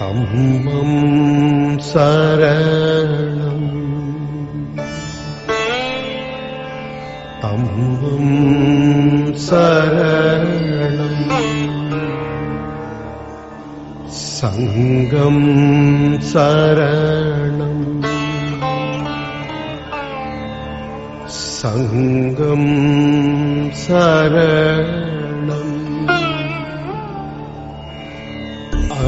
अम्बं शरणम्। अम्बं शरणम्। सङ्गं शरणम्। सङ्गं शरण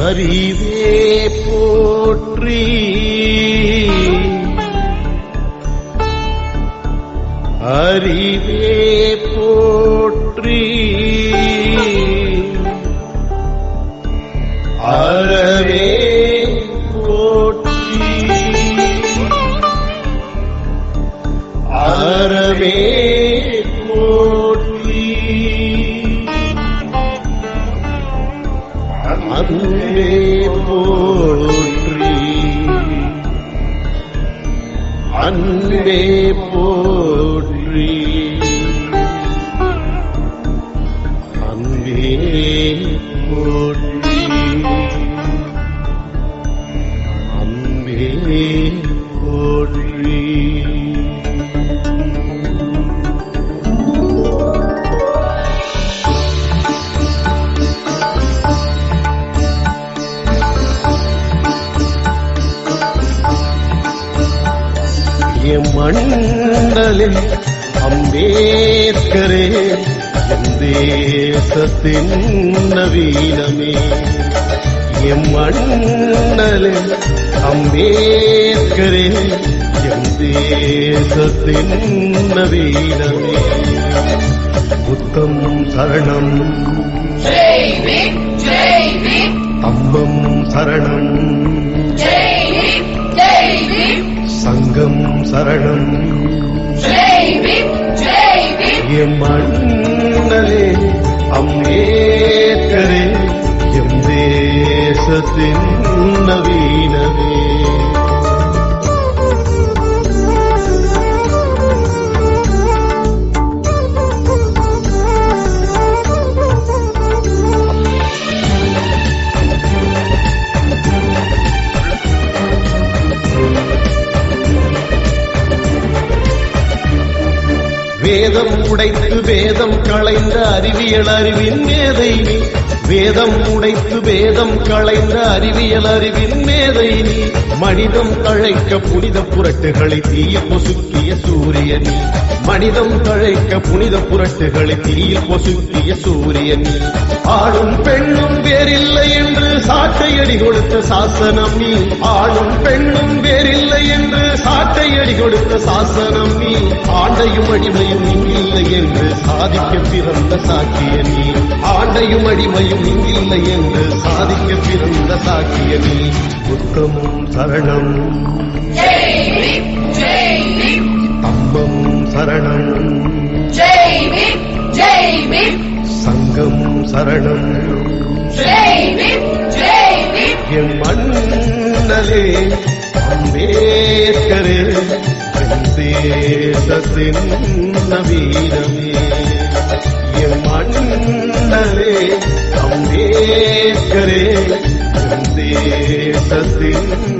அறிவே போற்றி. அன்பே போற்றி மண்டலில் அம்பேத்கரே என் தேசத்தின் நவீனமே. எம் மண்டலில் அம்பேத்கரே என் தேசத்தின் நவீனமே. புத்தம் சரணம். தம்பம் சரணம். സംഘം സരണം മണ്ണലേ അമ്മേക്കരേ എം ദേശത്തിൻ നവീനവേ வேதம் உடைத்து வேதம் களைந்த அறிவியல் அறிவின் மேதை நீ. வேதம் உடைத்து வேதம் களைந்த அறிவியல் அறிவின் மேதை நீ. மனிதம் தழைக்க புனித புரட்டுகளை தீய பொசுக்கிய சூரியனி மனிதம் தழைக்க புனித புரட்டுகளை தீய பொசுக்கிய சூரியனி ஆளும் பெண்ணும் வேறில்லை என்று சாட்டையடி கொடுத்த சாசனம் நீ. ஆளும் பெண்ணும் வேறு என்று சாட்டையடி கொடுத்த சாசனம் நீ ஆண்டையும் அடிமையும் இங்கில்லை என்று சாதிக்க பிறந்த சாக்கிய நீ. ஆண்டையும் அடிமையும் இங்கில்லை என்று சாதிக்க பிறந்த சாக்கிய நீ. புத்தமும் சரணம். ஜெய் சரணம். சங்கம் சரணம். என் மண்ணலே அம்பேத்கரே தேசத்தின் நவீனமே. என் மண்ணலே அம்பேத்கரே தேசத்தின்